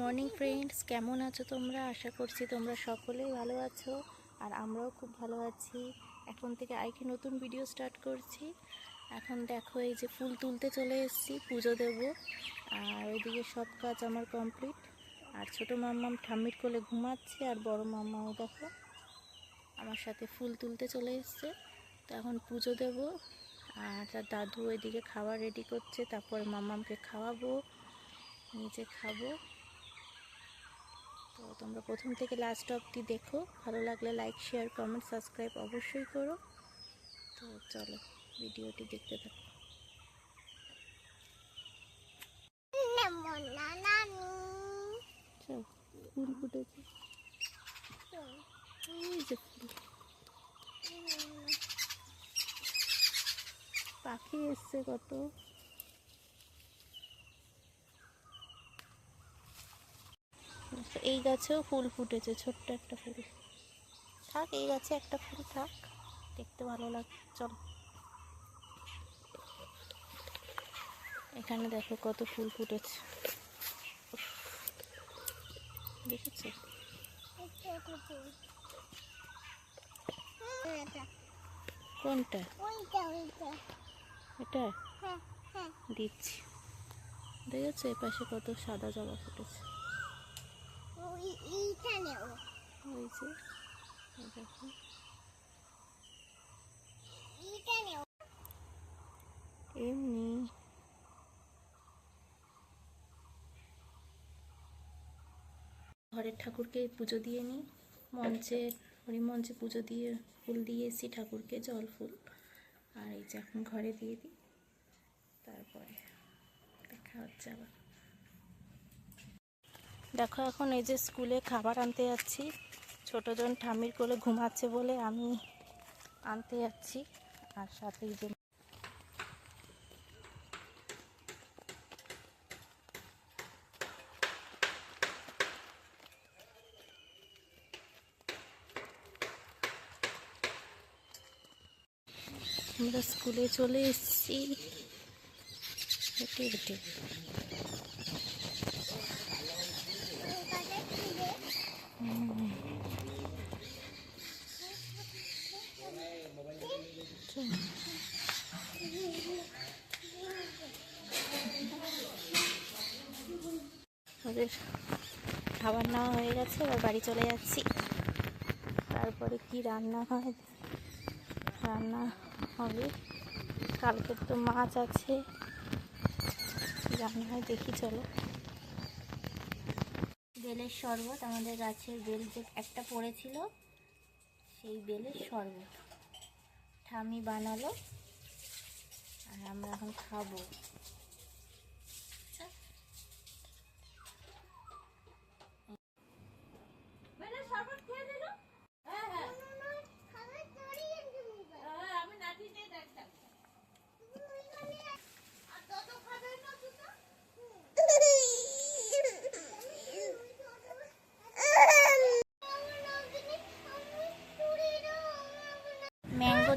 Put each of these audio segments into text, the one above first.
Morning friends কেমন আছো তোমরা? আশা করছি তোমরা সকলেই ভালো আছো আর আমরাও খুব ভালো আছি। এখন থেকে আইকি নতুন ভিডিও স্টার্ট করছি। এখন দেখো এই যে ফুল তুলতে চলে এসেছি, পুজো দেব। আর ওইদিকে সব কাজ আমার কমপ্লিট আর ছোটো মাম্মাম ঠাম্মির কোলে ঘুমাচ্ছে আর বড় মাম্মাও দেখো আমার সাথে ফুল তুলতে চলে এসছে। তো এখন পুজো দেব। আর তার দাদু ওইদিকে খাবার রেডি করছে, তারপরে মাম্মামকে খাওয়াবো নিজে খাব। তো তোমরা প্রথম থেকে লাস্ট অবধি দেখো। ভালো লাগলে লাইক শেয়ার কমেন্ট সাবস্ক্রাইব অবশ্যই করো। তো চলো, ভিডিওটি দেখতে থাকো। ফুল। পাখি এসছে কত। এই গাছেও ফুল ফুটেছে ছোট্ট একটা ফুল। থাক এই গাছে একটা ফুল থাক দেখতে ভালো লাগে চলো। এখানে দেখো কত ফুল ফুটেছে। দেখেছ? কোনটা? এটা? দিচ্ছি। দেখেছ এপাশে কত সাদা জবা ফুটেছে। ওই যে দেখো এমনি। ঘরের ঠাকুরকে পুজো দিয়ে নিই। মঞ্চে হরিমঞ্চে পুজো দিয়ে ফুল দিয়ে এসি ঠাকুরকে জল ফুল। আর এই যে এখন ঘরে দিয়ে দিই। তারপরে দেখা হচ্ছে আবার। দেখো এখন এই যে স্কুলে খাবার আনতে যাচ্ছি। ছোটজন ঠামির কোলে ঘুমাচ্ছে বলে আমি আনতে যাচ্ছি। আর সাথে যে আমরা স্কুলে চলে এসেছি। হেঁটে হেঁটে ওদের খাবার নেওয়া হয়ে গেছে, এবার বাড়ি চলে যাচ্ছি। তারপরে কি রান্না হয়? রান্না হবে। কালকে তো মাছ আছে। রান্না হয় দেখি চলো। বেলের শরবত, আমাদের গাছের বেল যে একটা পড়েছিল, সেই বেলের শরবত। ঠামি বানালো, আর আমরা এখন খাব।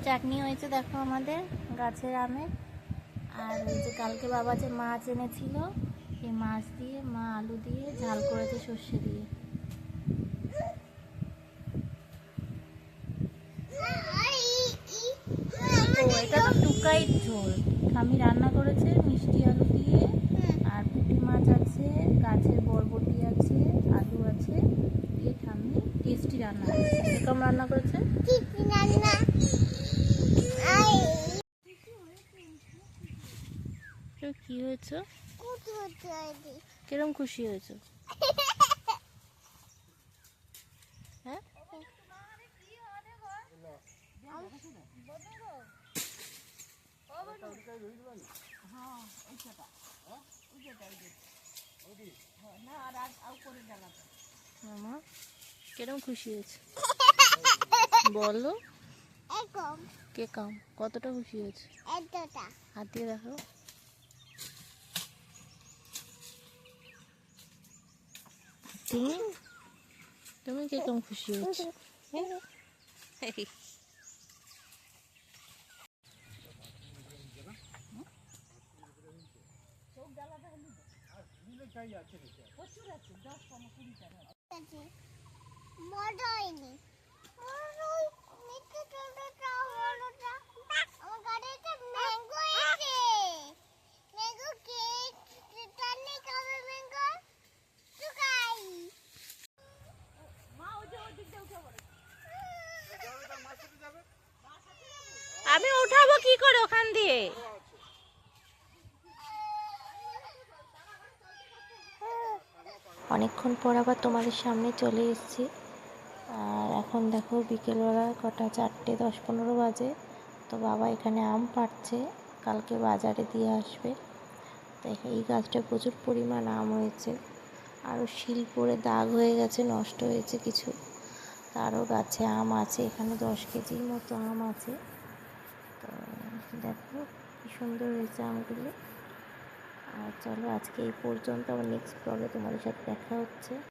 চাটনি হয়েছে, দেখো আমাদের, গাছের আমের। আর ওই যে কালকে বাবা যে মাছ এনেছিল সেই মাছ দিয়ে, মা আলু দিয়ে, ঝাল করেছে সর্ষে দিয়ে। এটা তো টুকাই ঝোল। আমি রান্না করেছে, মিষ্টি আলু দিয়ে আর পুঁটি মাছ আছে গাছের বরবটি আছে আলু আছে দিয়ে ঠাম্মি টেস্টি রান্না করেছে এরকম রান্না করেছে তো কি হয়েছে? কিরম খুশি হয়েছে? হ্যাঁ? মামা কিরম খুশি হয়েছে? বলো। কে কাম? কতটা খুশি হয়েছে? হাত দিয়ে দেখো। তুমি তুমি কিরকম খুশি হয়েছে টাকাই আছে বেশি আছে। আছে বড় হয়নি বড় অনেকক্ষণ পর আবার তোমাদের সামনে চলে এসেছি। আর এখন দেখো বিকেলবেলা কটা চারটে, দশ পনেরো বাজে। তো বাবা এখানে আম পাড়ছে, কালকে বাজারে দিয়ে আসবে। তো এই গাছটা প্রচুর পরিমাণ আম হয়েছে। আরও শিল পড়ে দাগ হয়ে গেছে, নষ্ট হয়েছে কিছু। তারও গাছে আম আছে, এখানে দশ কেজির মতো আম আছে। তো দেখো কি সুন্দর হয়েছে আমগুলো। আর চলো আজকে এই পর্যন্ত আমার নেক্সট ব্লগে তোমাদের সাথে দেখা হচ্ছে।